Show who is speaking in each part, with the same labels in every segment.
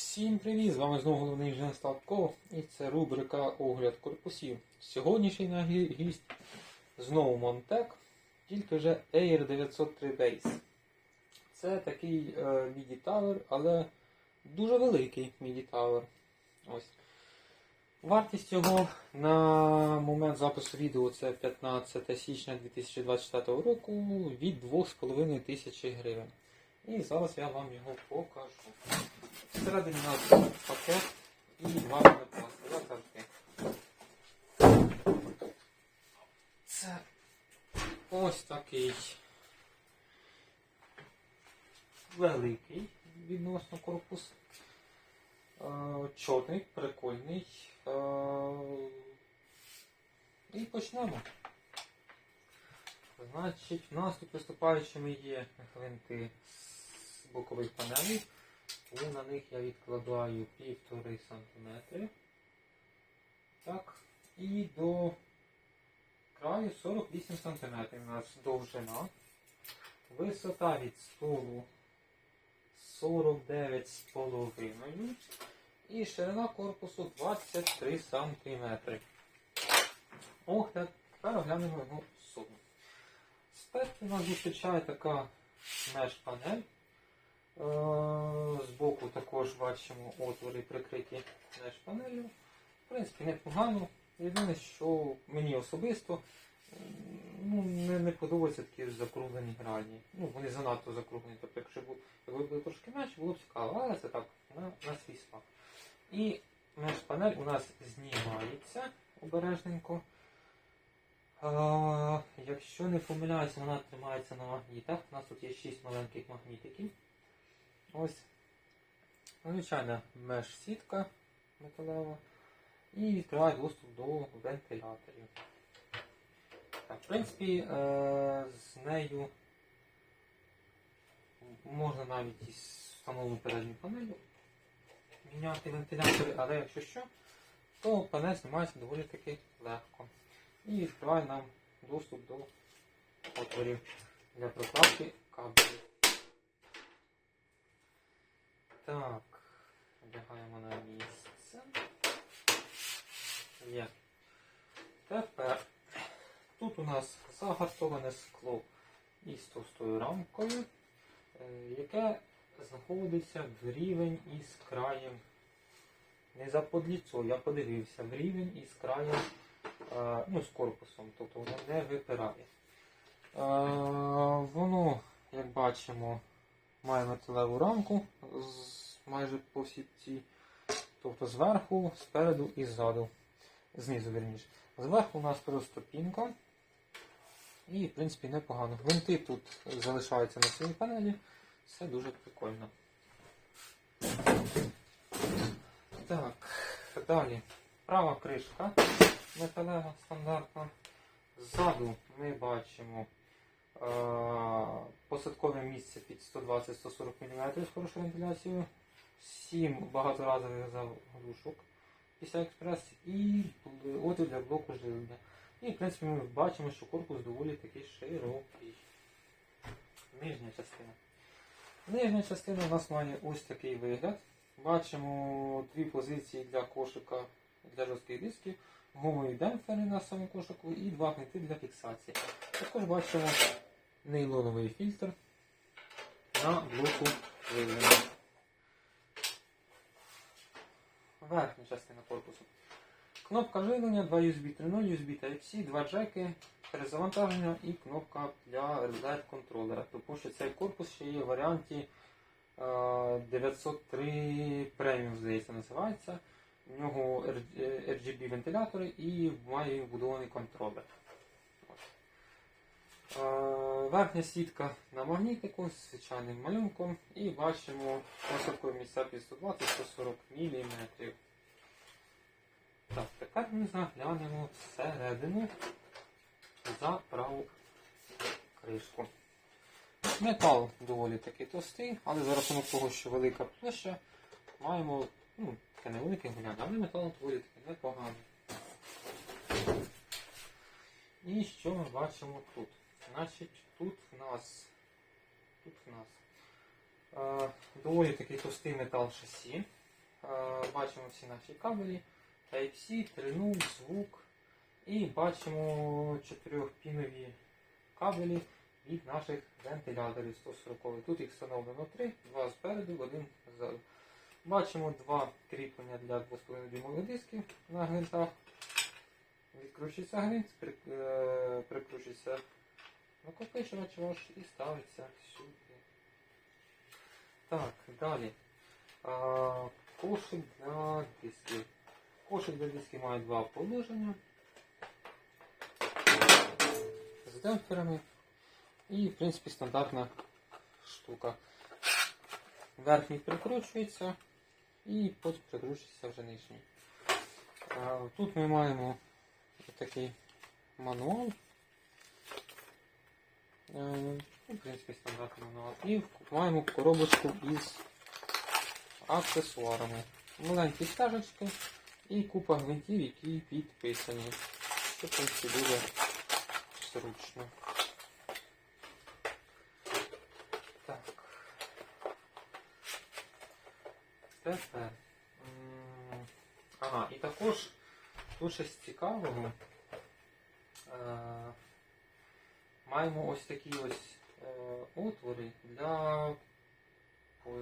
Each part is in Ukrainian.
Speaker 1: Всім привіт! З вами знову головний інженер Славко і це рубрика Огляд корпусів. Сьогоднішній гість знову Монтек, тільки вже Air 903 Base. Це такий е, MIDI Tower, але дуже великий MIDI Tower. Вартість його на момент запису відео це 15 січня 2024 року від 2,5 тисячі гривень. І зараз я вам його покажу. Всередині у нас пакет і два пінопласти. Як завжди. Це ось такий великий відносно корпус. Е, Чорний, прикольний. Е, І почнемо. Значить, в нас тут виступаючими є гвинти з бокових панелей. Тому на них я відкладаю 1,5 см. Так. І до краю 48 см у нас довжина. Висота від столу 49,5 і ширина корпусу 23 см. Огляд, тепер оглянемо його Спершу нас зустрічає така меш-панель. Е, Збоку також бачимо отвори прикриті меш-панелью. В принципі, непогано. Єдине, що мені особисто ну, не, не подобаються такі закруглені грані. Ну, вони занадто закруглені. Тобто, якщо бу- якби були трошки менше, було б цікаво, але це так, на, на свій смак. І меш-панель у нас знімається обережненько. Якщо не помиляюся, вона тримається на магнітах. У нас тут є 6 маленьких магнітиків. Ось. Звичайна меш-сітка металева. І відкриває доступ до вентиляторів. Так, в принципі, е, з нею можна навіть із встановленою передньою панелью міняти вентилятори, але якщо що, то панель знімається доволі таки легко. І відкриває нам доступ до отворів для прокладки кабелів. Так, одягаємо на місце. Є. Тепер тут у нас загартоване скло із товстою рамкою, е, яке знаходиться в рівень із краєм. Не за подліцо, я подивився, в рівень із краєм, ну, з корпусом, тобто воно не випирає. Е, Воно, як бачимо, має металеву рамку майже по всій цій, тобто зверху, спереду і ззаду. Знизу верніше. Зверху у нас просто пінка. І, в принципі, непогано. Гвинти тут залишаються на своїй панелі. Все дуже прикольно. Так, далі. Права кришка металева стандартна. Ззаду ми бачимо е, посадкове місце під 120-140 мм з хорошою вентиляцією, 7 багаторазових заглушок після експрес і отвір для блоку живлення. І в принципі ми бачимо, що корпус доволі такий широкий. Нижня частина. Нижня частина у нас має ось такий вигляд. Бачимо дві позиції для кошика для жорстких дисків, гумові демпфери на самому кошику і два гвинти для фіксації. Також бачимо нейлоновий фільтр на блоку живлення. Верхня частина корпусу. Кнопка живлення, 2 USB 3.0, USB Type-C, 2 джеки, перезавантаження і кнопка для LED контролера. Тому що цей корпус ще є в варіанті е, 903 Premium, здається, називається. В нього RGB вентилятори і має вбудований контролер. Е, Верхня сітка на магнітику з звичайним малюнком і бачимо посадкові місця під 120-140 мм. Так, тепер ми заглянемо всередину за праву кришку. Метал доволі таки товстий, але за рахунок того, що велика площа, маємо ну, таке невелике гуляння, але метал доволі таки непоганий. І що ми бачимо тут? Значить, тут в нас, тут в нас е, доволі такий товстий метал шасі. бачимо всі наші кабелі, Type-C, 3.0, звук. І бачимо 4-пінові кабелі від наших вентиляторів 140. Тут їх встановлено 3, два спереду, один ззаду. Бачимо два кріплення для 2,5 дюймових дисків на гвинтах. Відкручується гвинт, е, прикручується накопичувач ваш і ставиться сюди. Так, далі. А, кошик для дисків. Кошик для дисків має два положення. З демпферами. І, в принципі, стандартна штука. Верхній прикручується і потім прикручується вже нижній. Тут ми маємо такий мануал. Е, ну, В принципі, стандартний мануал. І маємо коробочку із аксесуарами. Маленькі стежечки і купа гвинтів, які підписані. Це, в принципі, дуже зручно. Тепер. Ага, і також тут щось цікавого. Е, Маємо ось такі ось е, отвори для,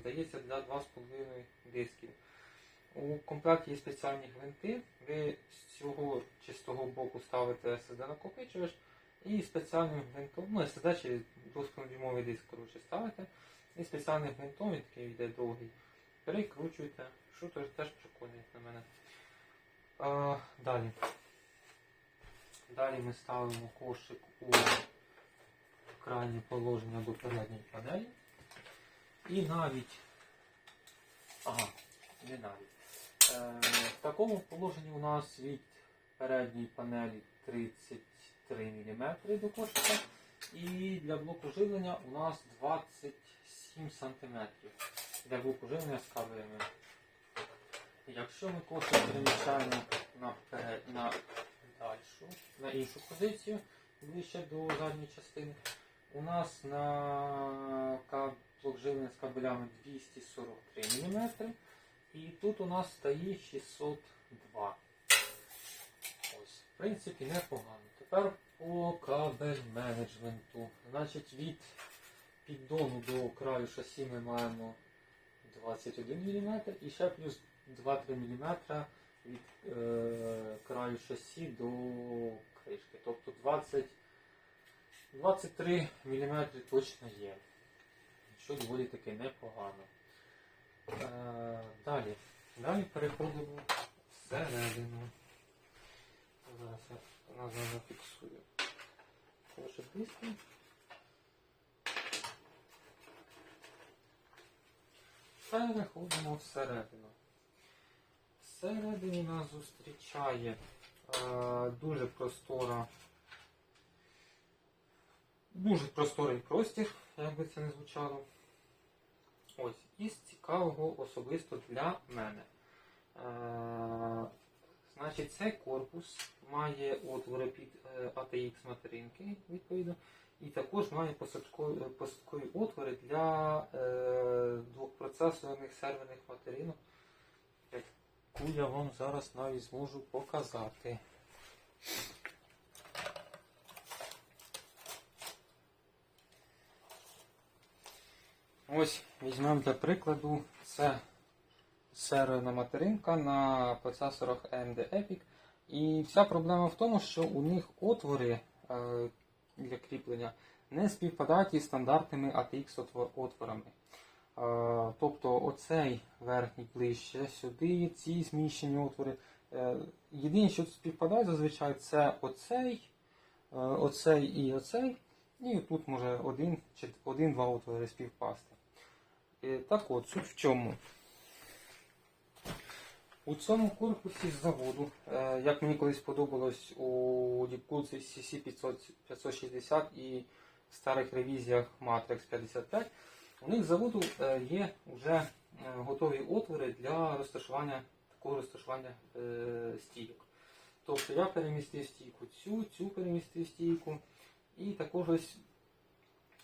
Speaker 1: здається, для 2,5 дисків. У комплекті є спеціальні гвинти. Ви з цього чи з того боку ставите SSD накопичувач і спеціальним гвинтом, ну SSD чи 2,5 дюймовий диск коротше, ставите. І спеціальним гвинтом, він такий йде довгий, перекручуєте, що теж, як на мене. А, далі. Далі ми ставимо кошик у крайнє положення до передньої панелі. І навіть. Ага, не навіть. Е, в такому положенні у нас від передньої панелі 33 мм до кошика. І для блоку живлення у нас 27 см для живлення з кабелями. Якщо ми кошик переміщаємо на, на дальшу, на іншу позицію, ближче до задньої частини, у нас на блок з кабелями 243 мм. І тут у нас стоїть 602. Ось, в принципі, непогано. Тепер по кабель менеджменту. Значить, від піддону до краю шасі ми маємо 21 мм і ще плюс 2-3 мм від е, краю шасі до кришки. Тобто 20, 23 мм точно є. Що доволі таки непогано. Е, далі. Далі переходимо всередину. Зараз я назад зафіксую. Кошик диски. Переходимо всередину. Всередині нас зустрічає е, дуже простора. Дуже просторий простір, як би це не звучало. Ось, із цікавого особисто для мене. Е, значить, цей корпус має отвори під е, ATX материнки, відповідно, і також має посадкові, посадкові отвори для е, двохпроцесорних серверних материнок, яку я вам зараз навіть зможу показати. Ось візьмемо для прикладу, це серверна материнка на процесорах AMD Epic. І вся проблема в тому, що у них отвори е, для кріплення не співпадають із стандартними ATX отво- отворами. Е, тобто оцей верхній ближче сюди, ці зміщені отвори. Е, єдине, що співпадає зазвичай, це оцей, е, оцей і оцей. І тут може один чи один-два отвори співпасти. Е, Так от, суть в чому? У цьому корпусі з заводу, як мені колись подобалось у Діпкулці CC 560 і старих ревізіях Matrix 55, у них з заводу е, є вже е, готові отвори для розташування такого розташування е, стійок. Тобто я перемістив стійку цю, цю перемістив стійку, і також ось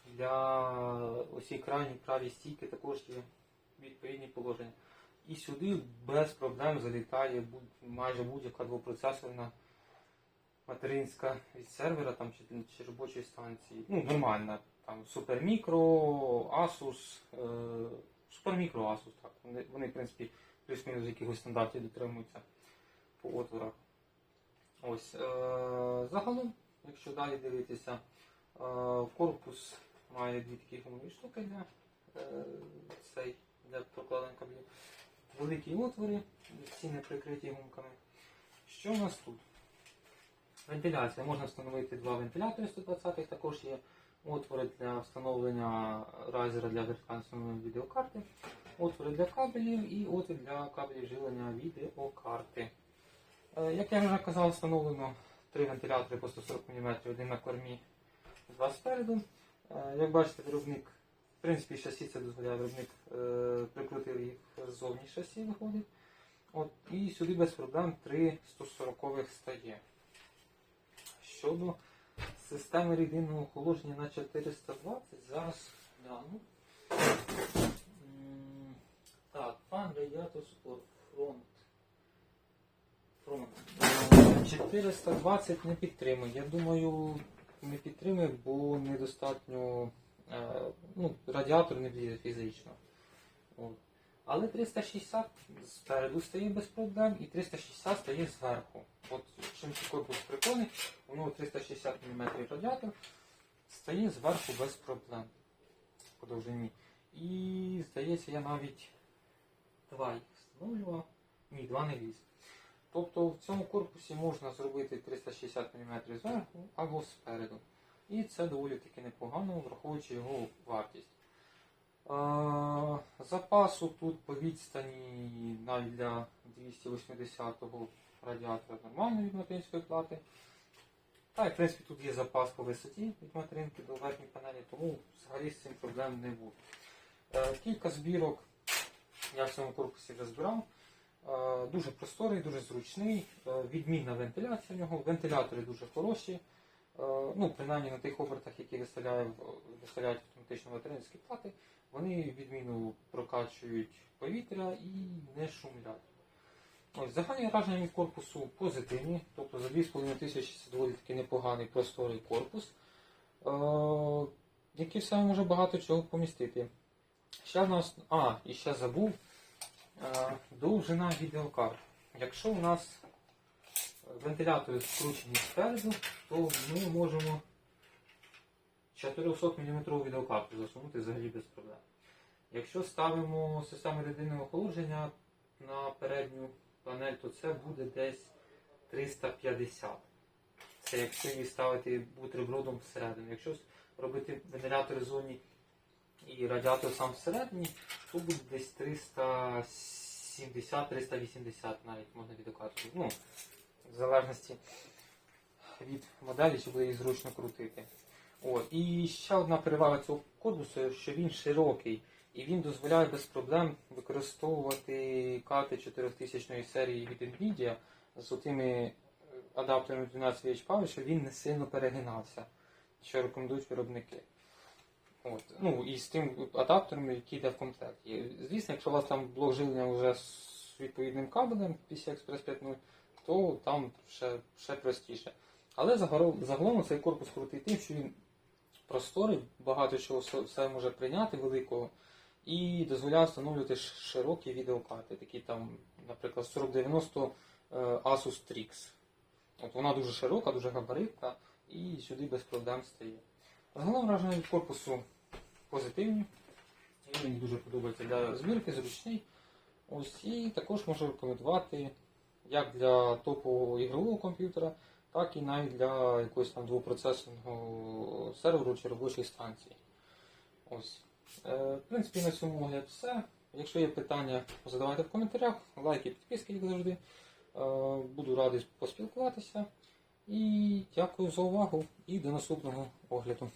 Speaker 1: для усі крайні праві стійки також є відповідні положення. І сюди без проблем залітає майже будь-яка двопроцесорна материнська від сервера там, чи, чи робочої станції. Ну, нормальна. Там Supermicro, Asus, е, Supermicro, Asus, так. Вони, вони, в принципі, плюс-мінус якихось стандартів дотримуються по отворах. Ось, е, загалом, якщо далі дивитися, е, корпус має дві такі гумові штуки для, е, цей, для прокладення кабелів. Великі отвори, всі не прикриті гумками. Що у нас тут? Вентиляція. Можна встановити два вентилятори 120 також є отвори для встановлення райзера для вертикальної відеокарти, отвори для кабелів і отвір для кабелів живлення відеокарти. Е, Як я вже казав, встановлено три вентилятори по 140 мм, один на кормі, два спереду. Е, Як бачите, виробник, в принципі, шасі це дозволяє, виробник е, прикрутив їх ззовні шасі виходить. От, і сюди без проблем три 140 стає. Щодо системи рідинного охолодження на 420, зараз гляну. Так, фан радіатор спорт фронт. Фронт. Е, 420 не підтримує. Я думаю, не підтримує, бо недостатньо. е, Ну, радіатор не влізе фізично. От. Але 360 спереду стає без проблем і 360 стає зверху. От чим цей корпус прикольний, воно 360 мм радіатор стає зверху без проблем по довжині. І здається, я навіть два їх встановлював. Ні, два не ліз. Тобто в цьому корпусі можна зробити 360 мм зверху або спереду. І це доволі таки непогано, враховуючи його вартість. Запасу тут по відстані навіть для 280-го радіатора нормально від материнської плати. Та, і, в принципі, тут є запас по висоті від материнки до верхньої панелі, тому взагалі з цим проблем не буде. Е, Кілька збірок я в цьому корпусі вже збирав. Е, Дуже просторий, дуже зручний, е, відмінна вентиляція в нього. Вентилятори дуже хороші. Е, Ну, принаймні на тих обертах, які виставляють, виставляють автоматично материнські плати, вони відмінно прокачують повітря і не шумлять. Ось, загальні враження від корпусу позитивні, тобто за 2,5 тисячі це доволі таки непоганий просторий корпус, е, який в себе може багато чого помістити. Ще нас, а, і ще забув, е, довжина відеокарт. Якщо у нас вентилятори скручені спереду, то ми можемо 400 мм відеокарту засунути взагалі без проблем. Якщо ставимо систему рідинного охолодження на передню панель, то це буде десь 350. Це якщо її ставити бутербродом всередину. Якщо робити вентилятори зоні і радіатор сам всередині, то буде десь 370-380 навіть можна відеокарту. Ну, в залежності від моделі, чи буде її зручно крутити. От. І ще одна перевага цього корпусу, що він широкий і він дозволяє без проблем використовувати карти 4000 серії від Nvidia з тими адаптерами 12 VH Power, що він не сильно перегинався, що рекомендують виробники. От. Ну, і з тим адаптером, який йде в комплекті. Звісно, якщо у вас там блок живлення вже з відповідним кабелем PCI-Express 5.0, то там ще, ще простіше. Але загалом, цей корпус крутий тим, що він просторий, багато чого все- може прийняти великого, і дозволяє встановлювати широкі відеокарти, такі там, наприклад, 4090 е, Asus Strix. От вона дуже широка, дуже габаритна і сюди без проблем стає. Загалом враження від корпусу позитивні. Він мені дуже подобається для збірки, зручний. Ось, і також можу рекомендувати як для топового ігрового комп'ютера, так і навіть для якогось там двопроцесорного серверу чи робочої станції. Ось. Е, в принципі, на цьому огляд все. Якщо є питання, задавайте в коментарях, лайки, підписки, як завжди. Е, буду радий поспілкуватися. І дякую за увагу і до наступного огляду.